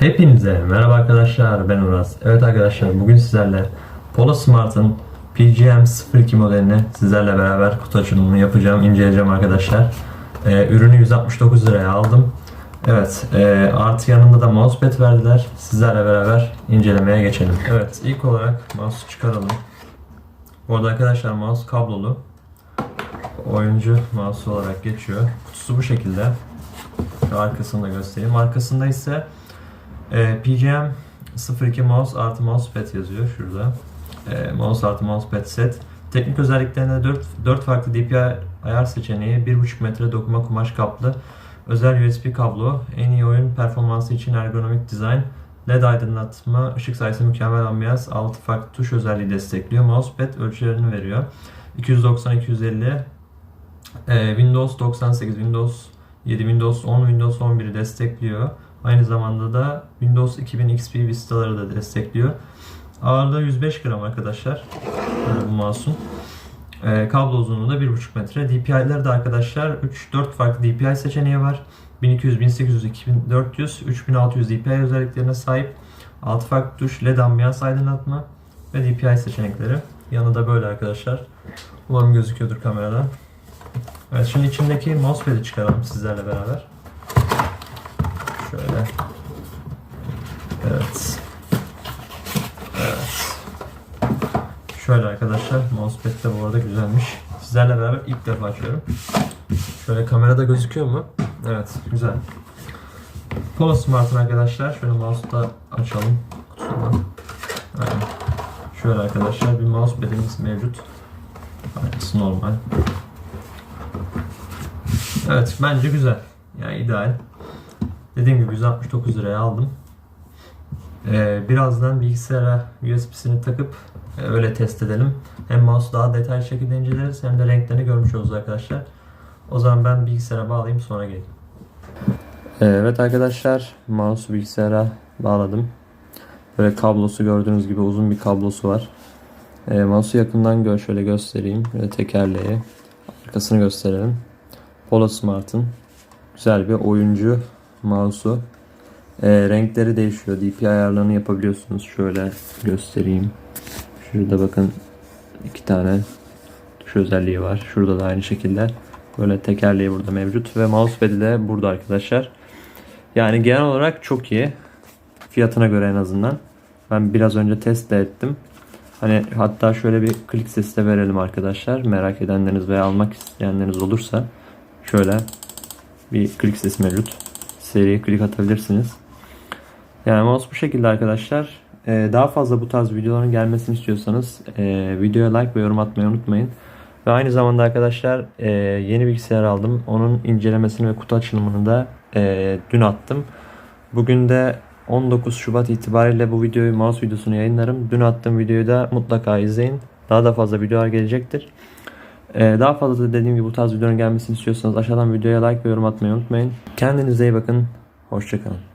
Hepinize merhaba arkadaşlar ben Uras. Evet arkadaşlar bugün sizlerle Polo Smart'ın PGM 02 modelini sizlerle beraber kutu açılımını yapacağım, inceleyeceğim arkadaşlar. Ee, ürünü 169 liraya aldım. Evet, e, artı yanında da mousepad verdiler. Sizlerle beraber incelemeye geçelim. Evet, ilk olarak mouse çıkaralım. Bu arada arkadaşlar mouse kablolu. Oyuncu mouse olarak geçiyor. Kutusu bu şekilde. Arkasını da göstereyim. Arkasında ise e, PGM 02 mouse artı mousepad yazıyor şurada. E, mouse artı mousepad set. Teknik özelliklerinde 4, 4 farklı DPI ayar seçeneği, 1.5 metre dokuma kumaş kaplı, özel USB kablo, en iyi oyun performansı için ergonomik dizayn, LED aydınlatma, ışık sayısı mükemmel ambiyans, 6 farklı tuş özelliği destekliyor. Mousepad ölçülerini veriyor. 290-250 e, Windows 98, Windows 7, Windows 10, Windows 11'i destekliyor. Aynı zamanda da Windows 2000 XP Vista'ları da destekliyor. Ağırlığı 105 gram arkadaşlar. Böyle bu mouse'un. Ee, kablo uzunluğu da 1.5 metre. DPI'ler de arkadaşlar 3-4 farklı DPI seçeneği var. 1200, 1800, 2400, 3600 DPI özelliklerine sahip. 6 farklı tuş, LED ambiyans aydınlatma ve DPI seçenekleri. Yanı da böyle arkadaşlar. Umarım gözüküyordur kameradan. Evet şimdi içindeki mousepad'i çıkaralım sizlerle beraber. Şöyle. Evet. Evet. Şöyle arkadaşlar mousepad de bu arada güzelmiş. Sizlerle beraber ilk defa açıyorum. Şöyle kamerada gözüküyor mu? Evet güzel. Polo Smart'ın arkadaşlar şöyle mouse'u da açalım kutusundan. Aynen. Şöyle arkadaşlar bir mousepad'imiz mevcut. Aynısı normal. Evet bence güzel. Yani ideal. Dediğim gibi 169 liraya aldım. Ee, birazdan bilgisayara USB'sini takıp e, öyle test edelim. Hem mouse daha detaylı şekilde inceleriz hem de renklerini görmüş oluruz arkadaşlar. O zaman ben bilgisayara bağlayayım sonra geleyim. Evet arkadaşlar mouse'u bilgisayara bağladım. Böyle kablosu gördüğünüz gibi uzun bir kablosu var. E, mouse'u yakından gör şöyle göstereyim. Böyle tekerleği. Arkasını gösterelim. Polo Smart'ın güzel bir oyuncu mouse'u. E, renkleri değişiyor. DPI ayarlarını yapabiliyorsunuz. Şöyle göstereyim. Şurada bakın iki tane tuş özelliği var. Şurada da aynı şekilde. Böyle tekerleği burada mevcut ve mousepad'i de burada arkadaşlar. Yani genel olarak çok iyi. Fiyatına göre en azından. Ben biraz önce test de ettim. Hani hatta şöyle bir klik sesi de verelim arkadaşlar. Merak edenleriniz veya almak isteyenleriniz olursa şöyle bir klik sesi mevcut. Seriye klik atabilirsiniz. Yani mouse bu şekilde arkadaşlar. Ee, daha fazla bu tarz videoların gelmesini istiyorsanız e, videoya like ve yorum atmayı unutmayın. Ve aynı zamanda arkadaşlar e, yeni bilgisayar aldım. Onun incelemesini ve kutu açılımını da e, dün attım. Bugün de 19 Şubat itibariyle bu videoyu mouse videosunu yayınlarım. Dün attığım videoyu da mutlaka izleyin. Daha da fazla videolar gelecektir. Ee, daha fazla da dediğim gibi bu tarz videoların gelmesini istiyorsanız aşağıdan videoya like ve yorum atmayı unutmayın. Kendinize iyi bakın. Hoşçakalın.